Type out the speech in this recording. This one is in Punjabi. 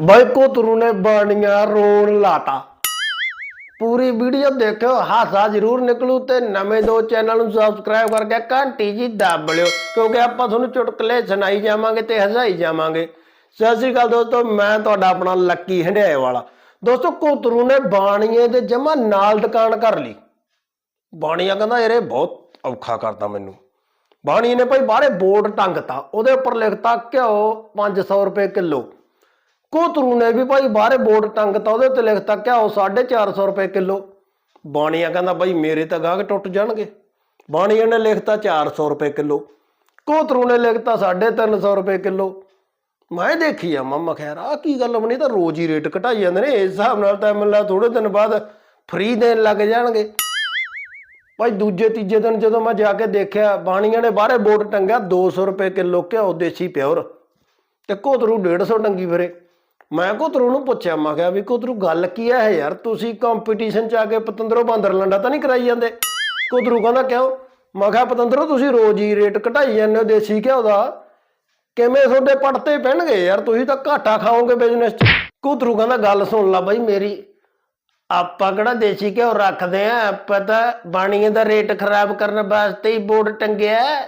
ਬਾਈ ਕੋਤਰੂ ਨੇ ਬਾਣੀਆਂ ਰੋਣ ਲਾਤਾ। ਪੂਰੀ ਵੀਡੀਓ ਦੇਖਿਓ, ਹਾਸਾ ਜ਼ਰੂਰ ਨਿਕਲੂ ਤੇ ਨਵੇਂ ਦੋ ਚੈਨਲ ਨੂੰ ਸਬਸਕ੍ਰਾਈਬ ਕਰਕੇ ਘੰਟੀ ਜੀ ਦੱਬ ਲਿਓ, ਕਿਉਂਕਿ ਆਪਾਂ ਤੁਹਾਨੂੰ ਚੁਟਕਲੇ ਸੁਣਾਈ ਜਾਵਾਂਗੇ ਤੇ ਹਸਾਈ ਜਾਵਾਂਗੇ। ਸਤਿ ਸ਼੍ਰੀ ਅਕਾਲ ਦੋਸਤੋ, ਮੈਂ ਤੁਹਾਡਾ ਆਪਣਾ ਲੱਕੀ ਹੰਡਿਆਏ ਵਾਲਾ ਦੋਸਤੋ, ਕੋਤਰੂ ਨੇ ਬਾਣੀਏ ਦੇ ਜਮਾ ਨਾਲ ਦੁਕਾਨ ਕਰ ਲਈ। ਬਾਣੀਆ ਕਹਿੰਦਾ, ਯਾਰ, ਬਹੁਤ ਔਖਾ ਕਰਦਾ ਮੈਨੂੰ। ਬਾਣੀ ਨੇ ਭਾਈ ਬਾਹਰੇ ਬੋਰਡ ਟੰਗਤਾ, ਉਹਦੇ ਉੱਪਰ ਲਿਖਤਾ, ਘਿਓ 500 ਰੁਪਏ ਕਿਲੋ। ਕੋਤਰੂ ਨੇ ਵੀ ਭਾਈ ਬਾਹਰੇ ਬੋਰਡ ਟੰਗਤਾ ਉਹਦੇ ਉੱਤੇ ਲਿਖਤਾ ਘਿਓ 450 ਰੁਪਏ ਕਿਲੋ। ਬਾਣੀਆ ਕਹਿੰਦਾ ਭਾਈ ਮੇਰੇ ਤਾਂ ਗਾਹਕ ਟੁੱਟ ਜਾਣਗੇ। ਬਾਣੀਆ ਨੇ ਲਿਖਤਾ 400 ਰੁਪਏ ਕਿਲੋ। ਕੋਤਰੂ ਨੇ ਲਿਖਤਾ 350 ਰੁਪਏ ਕਿਲੋ। ਮੈਂ ਦੇਖੀ ਆ ਮਮਾ ਖੈਰ ਆ ਕੀ ਗੱਲ ਬਣੀ ਤਾਂ ਰੋਜ਼ ਹੀ ਰੇਟ ਘਟਾਈ ਜਾਂਦੇ ਨੇ, ਇਸ ਹਿਸਾਬ ਨਾਲ ਤਾਂ ਮੈਨੂੰ ਥੋੜੇ ਦਿਨ ਬਾਅਦ ਫ੍ਰੀ ਦੇਣ ਲੱਗ ਜਾਣਗੇ। ਭਾਈ ਦੂਜੇ ਤੀਜੇ ਦਿਨ ਜਦੋਂ ਮੈਂ ਜਾ ਕੇ ਦੇਖਿਆ, ਬਾਣੀਆਂ ਨੇ ਬਾਹਰੇ ਬੋਰਡ ਟੰਗਿਆ 200 ਰੁਪਏ ਕਿਲੋ ਘਿਓ ਦੇਸੀ ਪਿਓਰ। ਤੇ ਕੋਤਰੂ 150 ਟੰਗੀ ਫਿਰੇ। ਮੈਂ ਕੋਤਰੂ ਨੂੰ ਪੁੱਛਿਆ, ਮੈਂ ਕਿਹਾ ਵੀ ਕੋਤਰੂ ਗੱਲ ਕੀ ਹੈ ਯਾਰ? ਤੁਸੀਂ ਕੰਪੀਟੀਸ਼ਨ ਚ ਆ ਕੇ ਪਤੰਦਰੋਂ ਬਾਂਦਰ ਲੰਡਾ ਤਾਂ ਨਹੀਂ ਕਰਾਈ ਜਾਂਦੇ? ਕੋਤਰੂ ਕਹਿੰਦਾ, ਕਿਉਂ? ਮੈਂ ਕਿਹਾ, ਪਤੰਦਰੋਂ, ਤੁਸੀਂ ਰੋਜ਼ ਹੀ ਰੇਟ ਘਟਾਈ ਜਾਂਦੇ ਹੋ ਦੇਸੀ ਘਿਓ ਦਾ। ਕਿਵੇਂ ਤੁਹਾਡੇ ਪੜਤੇ ਪੈਣਗੇ ਯਾਰ? ਤੁਸੀਂ ਤਾਂ ਘਾਟਾ ਖਾਓਗੇ ਬਿਜ਼ਨਸ 'ਚ। ਕੋਤਰੂ ਕਹਿੰਦਾ, ਗੱਲ ਸੁਣ ਲੈ ਬਾਈ ਮੇਰੀ। ਆਪਾਂ ਕਿਹੜਾ ਦੇਸੀ ਘਿਓ ਰੱਖਦੇ ਆ? ਤਾਂ ਬਾਣੀਏ ਦਾ ਰੇਟ ਖਰਾਬ ਕਰਨ ਵਾਸਤੇ ਹੀ ਬੋਰਡ ਟੰਗਿਆ।